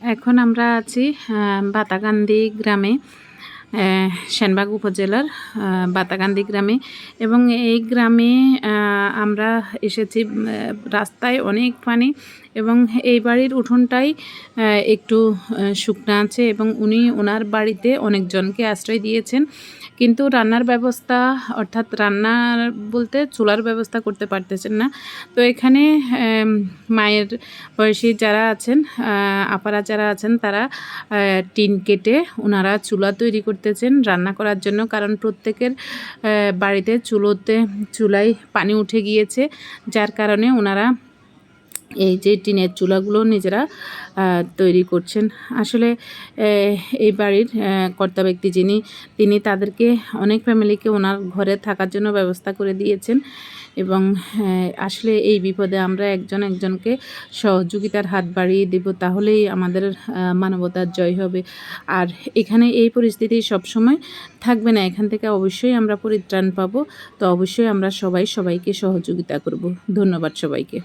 এখন আমরা আছি বাতাগান্দি গ্রামে সেনবাগ উপজেলার বাতাগান্দি গ্রামে। এবং এই গ্রামে আমরা এসেছি রাস্তায় অনেক পানি এবং এই বাড়ির উঠোনটাই একটু শুকনো আছে এবং উনি ওনার বাড়িতে অনেকজনকে আশ্রয় দিয়েছেন। কিন্তু রান্নার ব্যবস্থা, অর্থাৎ রান্নার বলতে চুলার ব্যবস্থা করতে পারতেছেন না। তো এখানে মায়ের বয়সী যারা আছেন আপারা যারা আছেন, তারা টিন কেটে ওনারা চুলা তৈরি করতেছেন রান্না করার জন্য। কারণ প্রত্যেকের বাড়িতে চুলোতে, চুলায় পানি উঠে গিয়েছে, যার কারণে ওনারা এই যে টিনের চুলাগুলো নিজেরা তৈরি করছেন। আসলে এই বাড়ির কর্তা ব্যক্তি যিনি, তিনি তাদেরকে অনেক ফ্যামিলিকে ওনার ঘরে থাকার জন্য ব্যবস্থা করে দিয়েছেন। এবং আহ, আসলে এই বিপদে আমরা একজন একজনকে সহযোগিতার হাত বাড়িয়ে দেব তাহলেই আমাদের মানবতার জয় হবে। আর এখানে এই পরিস্থিতি সবসময় থাকবে না এখান থেকে অবশ্যই আমরা পরিত্রাণ পাবো। তো অবশ্যই আমরা সবাই সবাইকে সহযোগিতা করব। ধন্যবাদ সবাইকে।